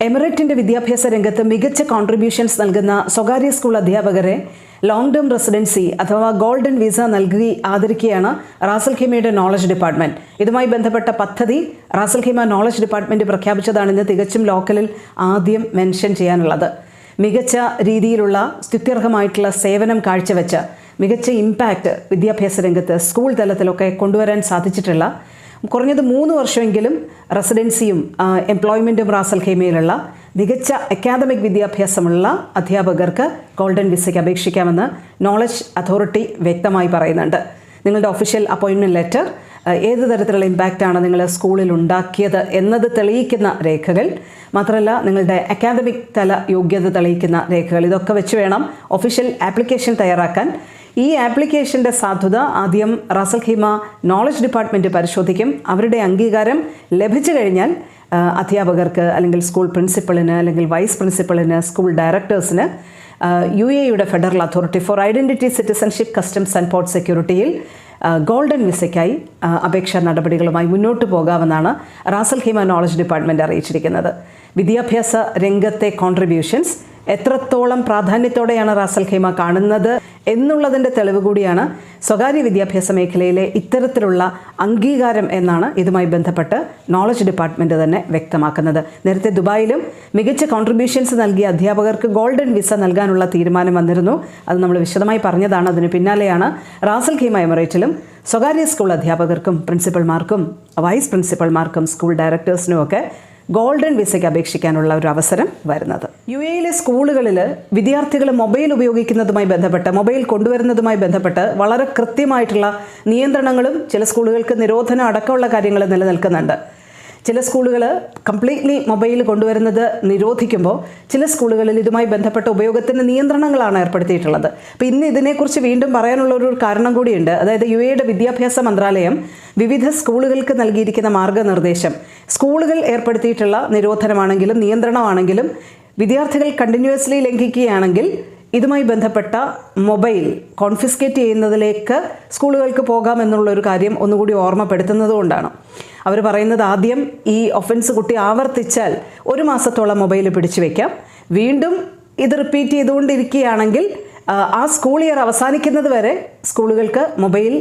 എമിറേറ്റിന്റെ വിദ്യാഭ്യാസ രംഗത്ത് മികച്ച കോൺട്രിബ്യൂഷൻസ് നൽകുന്ന സ്വകാര്യ സ്കൂൾ അധ്യാപകരെ ലോങ് ടേം റെസിഡൻസി അഥവാ ഗോൾഡൻ വിസ നൽകി ആദരിക്കുകയാണ് റാസൽ ഖീമയുടെ നോളജ് ഡിപ്പാർട്ട്മെന്റ് ഇതുമായി ബന്ധപ്പെട്ട പദ്ധതി Ras al Khaimah knowledge department പ്രഖ്യാപിച്ചതാണ് ഇന്ന് തികച്ചും ലോക്കലിൽ ആദ്യം മെൻഷൻ ചെയ്യാനുള്ളത്. മികച്ച രീതിയിലുള്ള സ്തുത്യർഹമായിട്ടുള്ള സേവനം കാഴ്ചവെച്ച മികച്ച ഇമ്പാക്റ്റ് വിദ്യാഭ്യാസ രംഗത്ത് സ്കൂൾ തലത്തിലൊക്കെ കൊണ്ടുവരാൻ സാധിച്ചിട്ടുള്ള കുറഞ്ഞത് മൂന്ന് വർഷമെങ്കിലും റെസിഡൻസിയും എംപ്ലോയ്മെന്റും റാസൽ ഖൈമയിലുള്ള മികച്ച അക്കാദമിക് വിദ്യാഭ്യാസമുള്ള അധ്യാപകർക്ക് ഗോൾഡൻ വിസയ്ക്ക് അപേക്ഷിക്കാമെന്ന് നോളജ് അതോറിറ്റി വ്യക്തമായി പറയുന്നുണ്ട്. നിങ്ങളുടെ ഒഫീഷ്യൽ അപ്പോയിൻമെന്റ് ലെറ്റർ ഏത് തരത്തിലുള്ള ഇമ്പാക്റ്റാണ് നിങ്ങൾ സ്കൂളിൽ ഉണ്ടാക്കിയത് എന്നത് തെളിയിക്കുന്ന രേഖകൾ മാത്രമല്ല നിങ്ങളുടെ അക്കാദമിക് തല യോഗ്യത തെളിയിക്കുന്ന രേഖകൾ ഇതൊക്കെ വെച്ച് വേണം ഒഫീഷ്യൽ ആപ്ലിക്കേഷൻ തയ്യാറാക്കാൻ. ഈ ആപ്ലിക്കേഷന്റെ സാധുത ആദ്യം റസൽ ഖീമ നോളജ് ഡിപ്പാർട്ട്മെന്റ് പരിശോധിക്കും. അവരുടെ അംഗീകാരം ലഭിച്ചു കഴിഞ്ഞാൽ അധ്യാപകർക്ക് അല്ലെങ്കിൽ സ്കൂൾ പ്രിൻസിപ്പളിന് അല്ലെങ്കിൽ വൈസ് പ്രിൻസിപ്പളിന് സ്കൂൾ ഡയറക്ടേഴ്സിന് യു എയുടെ federal authority for identity citizenship customs and port സെക്യൂരിറ്റിയിൽ golden വിസയ്ക്കായി അപേക്ഷാ നടപടികളുമായി മുന്നോട്ട് പോകാമെന്നാണ് Ras al Khaimah knowledge department അറിയിച്ചിരിക്കുന്നത്. വിദ്യാഭ്യാസ രംഗത്തെ കോൺട്രിബ്യൂഷൻസ് എത്രത്തോളം പ്രാധാന്യത്തോടെയാണ് റാസൽ ഹീമ കാണുന്നത് എന്നുള്ളതിന്റെ തെളിവ് കൂടിയാണ് സ്വകാര്യ വിദ്യാഭ്യാസ മേഖലയിലെ ഇത്തരത്തിലുള്ള അംഗീകാരം എന്നാണ് ഇതുമായി ബന്ധപ്പെട്ട് നോളജ് ഡിപ്പാർട്ട്മെന്റ് തന്നെ വ്യക്തമാക്കുന്നത്. നേരത്തെ ദുബായിലും മികച്ച കോൺട്രിബ്യൂഷൻസ് നൽകിയ അധ്യാപകർക്ക് ഗോൾഡൻ വിസ നൽകാനുള്ള തീരുമാനം വന്നിരുന്നു. അത് നമ്മൾ വിശദമായി പറഞ്ഞതാണ്. അതിന് പിന്നാലെയാണ് റാസൽ ഖീമ എമിറേറ്റിലും സ്വകാര്യ സ്കൂൾ അധ്യാപകർക്കും പ്രിൻസിപ്പൽമാർക്കും വൈസ് പ്രിൻസിപ്പൽമാർക്കും സ്കൂൾ ഡയറക്ടേഴ്സിനും ഒക്കെ ഗോൾഡൻ വിസയ്ക്ക് അപേക്ഷിക്കാനുള്ള ഒരു അവസരം വരുന്നത്. യു എയിലെ സ്കൂളുകളിൽ വിദ്യാർത്ഥികൾ മൊബൈൽ ഉപയോഗിക്കുന്നതുമായി ബന്ധപ്പെട്ട് മൊബൈൽ കൊണ്ടുവരുന്നതുമായി ബന്ധപ്പെട്ട് വളരെ കൃത്യമായിട്ടുള്ള നിയന്ത്രണങ്ങളും ചില സ്കൂളുകൾക്ക് നിരോധനം അടക്കമുള്ള കാര്യങ്ങൾ നിലനിൽക്കുന്നുണ്ട്. ചില സ്കൂളുകൾ കംപ്ലീറ്റ്ലി മൊബൈൽ കൊണ്ടുവരുന്നത് നിരോധിക്കുമ്പോൾ ചില സ്കൂളുകളിൽ ഇതുമായി ബന്ധപ്പെട്ട ഉപയോഗത്തിന് നിയന്ത്രണങ്ങളാണ് ഏർപ്പെടുത്തിയിട്ടുള്ളത്. അപ്പോൾ ഇന്ന് ഇതിനെക്കുറിച്ച് വീണ്ടും പറയാനുള്ള ഒരു കാരണം കൂടിയുണ്ട്. അതായത് യു എയുടെ വിദ്യാഭ്യാസ മന്ത്രാലയം വിവിധ സ്കൂളുകൾക്ക് നൽകിയിരിക്കുന്ന മാർഗനിർദ്ദേശം. സ്കൂളുകൾ ഏർപ്പെടുത്തിയിട്ടുള്ള നിരോധനമാണെങ്കിലും നിയന്ത്രണമാണെങ്കിലും വിദ്യാർത്ഥികൾ കണ്ടിന്യൂസ്ലി ലംഘിക്കുകയാണെങ്കിൽ ഇതുമായി ബന്ധപ്പെട്ട മൊബൈൽ കോൺഫിസ്കേറ്റ് ചെയ്യുന്നതിലേക്ക് സ്കൂളുകൾക്ക് പോകാമെന്നുള്ള ഒരു കാര്യം ഒന്നുകൂടി ഓർമ്മപ്പെടുത്തുന്നതുകൊണ്ടാണ് അവർ പറയുന്നത് ആദ്യം ഈ ഒഫൻസ് കുട്ടി ആവർത്തിച്ചാൽ ഒരു മാസത്തോളം മൊബൈൽ പിടിച്ചു വയ്ക്കാം വീണ്ടും ഇത് റിപ്പീറ്റ് ചെയ്തുകൊണ്ടിരിക്കുകയാണെങ്കിൽ ആ സ്കൂൾ ഇയർ അവസാനിക്കുന്നത് വരെ സ്കൂളുകൾക്ക് മൊബൈൽ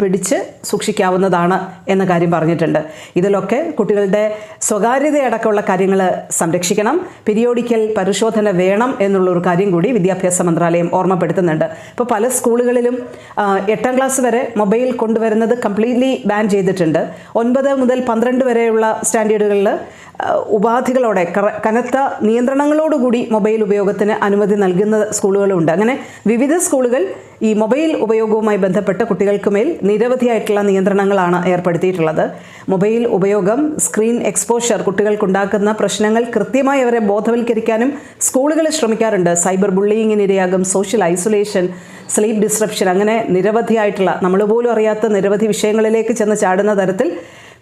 പിടിച്ച് സൂക്ഷിക്കാവുന്നതാണ് എന്ന കാര്യം പറഞ്ഞിട്ടുണ്ട്. ഇതിലൊക്കെ കുട്ടികളുടെ സ്വകാര്യതയടക്കമുള്ള കാര്യങ്ങൾ സംരക്ഷിക്കണം. പിരിയോടിക്കൽ പരിശോധന വേണം എന്നുള്ള ഒരു കാര്യം കൂടി വിദ്യാഭ്യാസ മന്ത്രാലയം ഓർമ്മപ്പെടുത്തുന്നുണ്ട്. ഇപ്പോൾ പല സ്കൂളുകളിലും എട്ടാം ക്ലാസ് വരെ മൊബൈൽ കൊണ്ടുവരുന്നത് കംപ്ലീറ്റ്ലി ബാൻ ചെയ്തിട്ടുണ്ട്. ഒൻപത് മുതൽ പന്ത്രണ്ട് വരെയുള്ള സ്റ്റാൻഡേർഡുകളിൽ ഉപാധികളോടെ കനത്ത നിയന്ത്രണങ്ങളോടുകൂടി മൊബൈൽ ഉപയോഗത്തിന് അനുമതി നൽകുന്ന സ്കൂളുകളുണ്ട്. അങ്ങനെ വിവിധ സ്കൂളുകൾ ഈ മൊബൈൽ ഉപയോഗവുമായി ബന്ധപ്പെട്ട് കുട്ടികൾക്ക് മേൽ നിരവധിയായിട്ടുള്ള നിയന്ത്രണങ്ങളാണ് ഏർപ്പെടുത്തിയിട്ടുള്ളത്. മൊബൈൽ ഉപയോഗം സ്ക്രീൻ എക്സ്പോഷർ കുട്ടികൾക്കുണ്ടാക്കുന്ന പ്രശ്നങ്ങൾ കൃത്യമായി അവരെ ബോധവൽക്കരിക്കാനും സ്കൂളുകൾ ശ്രമിക്കാറുണ്ട്. സൈബർ ബുള്ളിയിങ്ങിന് ഇരയാകും സോഷ്യൽ ഐസൊലേഷൻ സ്ലീപ്പ് ഡിസ്ട്രപ്ഷൻ അങ്ങനെ നിരവധിയായിട്ടുള്ള നമ്മൾ പോലും അറിയാത്ത നിരവധി വിഷയങ്ങളിലേക്ക് ചെന്ന് ചാടുന്ന തരത്തിൽ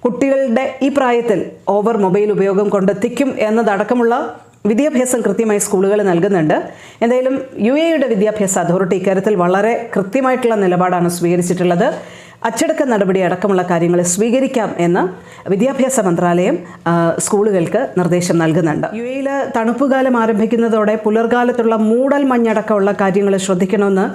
കുട്ടികളുടെ ഈ പ്രായത്തിൽ ഓവർ മൊബൈൽ ഉപയോഗം കൊണ്ടെത്തിക്കും എന്നതടക്കമുള്ള വിദ്യാഭ്യാസം കൃത്യമായി സ്കൂളുകൾ നൽകുന്നുണ്ട്. എന്തായാലും യു എയുടെ വിദ്യാഭ്യാസ അതോറിറ്റി ഇക്കാര്യത്തിൽ വളരെ കൃത്യമായിട്ടുള്ള നിലപാടാണ് സ്വീകരിച്ചിട്ടുള്ളത്. അച്ചടക്ക നടപടി അടക്കമുള്ള കാര്യങ്ങൾ സ്വീകരിക്കാം എന്ന് വിദ്യാഭ്യാസ മന്ത്രാലയം സ്കൂളുകൾക്ക് നിർദ്ദേശം നൽകുന്നുണ്ട്. യു എയിൽ തണുപ്പുകാലം ആരംഭിക്കുന്നതോടെ പുലർകാലത്തുള്ള മൂടൽ മഞ്ഞടക്കമുള്ള കാര്യങ്ങൾ ശ്രദ്ധിക്കണമെന്ന്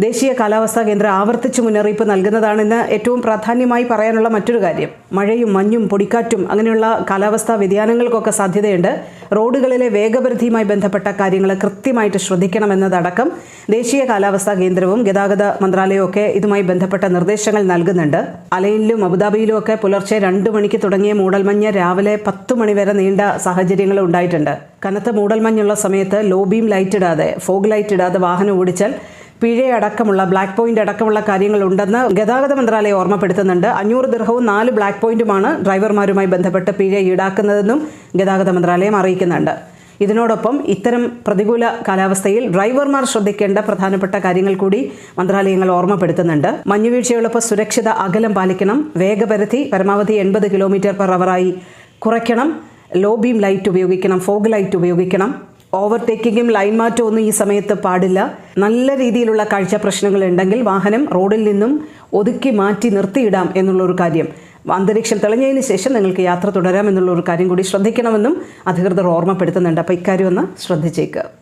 ദേശീയ കാലാവസ്ഥാ കേന്ദ്രം ആവർത്തിച്ച് മുന്നറിയിപ്പ് നൽകുന്നതാണെന്ന് ഏറ്റവും പ്രാധാന്യമായി പറയാനുള്ള മറ്റൊരു കാര്യം. മഴയും മഞ്ഞും പൊടിക്കാറ്റും അങ്ങനെയുള്ള കാലാവസ്ഥാ വ്യതിയാനങ്ങൾക്കൊക്കെ സാധ്യതയുണ്ട്. റോഡുകളിലെ വേഗപരിധിയുമായി ബന്ധപ്പെട്ട കാര്യങ്ങൾ കൃത്യമായിട്ട് ശ്രദ്ധിക്കണമെന്നതടക്കം ദേശീയ കാലാവസ്ഥാ കേന്ദ്രവും ഗതാഗത മന്ത്രാലയവും ഒക്കെ ഇതുമായി ബന്ധപ്പെട്ട നിർദ്ദേശങ്ങൾ നൽകുന്നുണ്ട്. അലയിലും അബുദാബിയിലും ഒക്കെ പുലർച്ചെ രണ്ട് മണിക്ക് തുടങ്ങിയ മൂടൽമഞ്ഞ് രാവിലെ പത്ത് മണിവരെ നീണ്ട സാഹചര്യങ്ങൾ ഉണ്ടായിട്ടുണ്ട്. കനത്ത മൂടൽമഞ്ഞുള്ള സമയത്ത് ലോബിയും ബീം ലൈറ്റ് ഇടാതെ ഫോഗ് ലൈറ്റ് ഇടാതെ വാഹനം ഓടിച്ചാൽ പിഴയടക്കമുള്ള ബ്ലാക്ക് പോയിന്റ് അടക്കമുള്ള കാര്യങ്ങൾ ഉണ്ടെന്ന് ഗതാഗത മന്ത്രാലയം ഓർമ്മപ്പെടുത്തുന്നുണ്ട്. അഞ്ഞൂറ് ദീർഘവും നാല് ബ്ലാക്ക് പോയിന്റുമാണ് ഡ്രൈവർമാരുമായി ബന്ധപ്പെട്ട് പിഴ ഈടാക്കുന്നതെന്നും ഗതാഗത മന്ത്രാലയം അറിയിക്കുന്നുണ്ട്. ഇതിനോടൊപ്പം ഇത്തരം പ്രതികൂല കാലാവസ്ഥയിൽ ഡ്രൈവർമാർ ശ്രദ്ധിക്കേണ്ട പ്രധാനപ്പെട്ട കാര്യങ്ങൾ കൂടി മന്ത്രാലയങ്ങൾ ഓർമ്മപ്പെടുത്തുന്നുണ്ട്. മഞ്ഞുവീഴ്ചയുള്ളപ്പോൾ സുരക്ഷിത അകലം പാലിക്കണം. വേഗപരിധി പരമാവധി എൺപത് കിലോമീറ്റർ പെർ അവറായി കുറയ്ക്കണം. ലോ ബീം ലൈറ്റ് ഉപയോഗിക്കണം. ഫോഗ് ലൈറ്റ് ഉപയോഗിക്കണം. ഓവർടേക്കിങ്ങും ലൈൻ മാറ്റവും ഒന്നും ഈ സമയത്ത് പാടില്ല. നല്ല രീതിയിലുള്ള കാഴ്ച പ്രശ്നങ്ങൾ ഉണ്ടെങ്കിൽ വാഹനം റോഡിൽ നിന്നും ഒതുക്കി മാറ്റി നിർത്തിയിടാം എന്നുള്ളൊരു കാര്യം. അന്തരീക്ഷം തെളിഞ്ഞതിന് ശേഷം നിങ്ങൾക്ക് യാത്ര തുടരാം എന്നുള്ള ഒരു കാര്യം കൂടി ശ്രദ്ധിക്കണമെന്നും അധികൃതർ ഓർമ്മപ്പെടുത്തുന്നുണ്ട്. അപ്പോൾ ഇക്കാര്യം ഒന്ന് ശ്രദ്ധിച്ചേക്കുക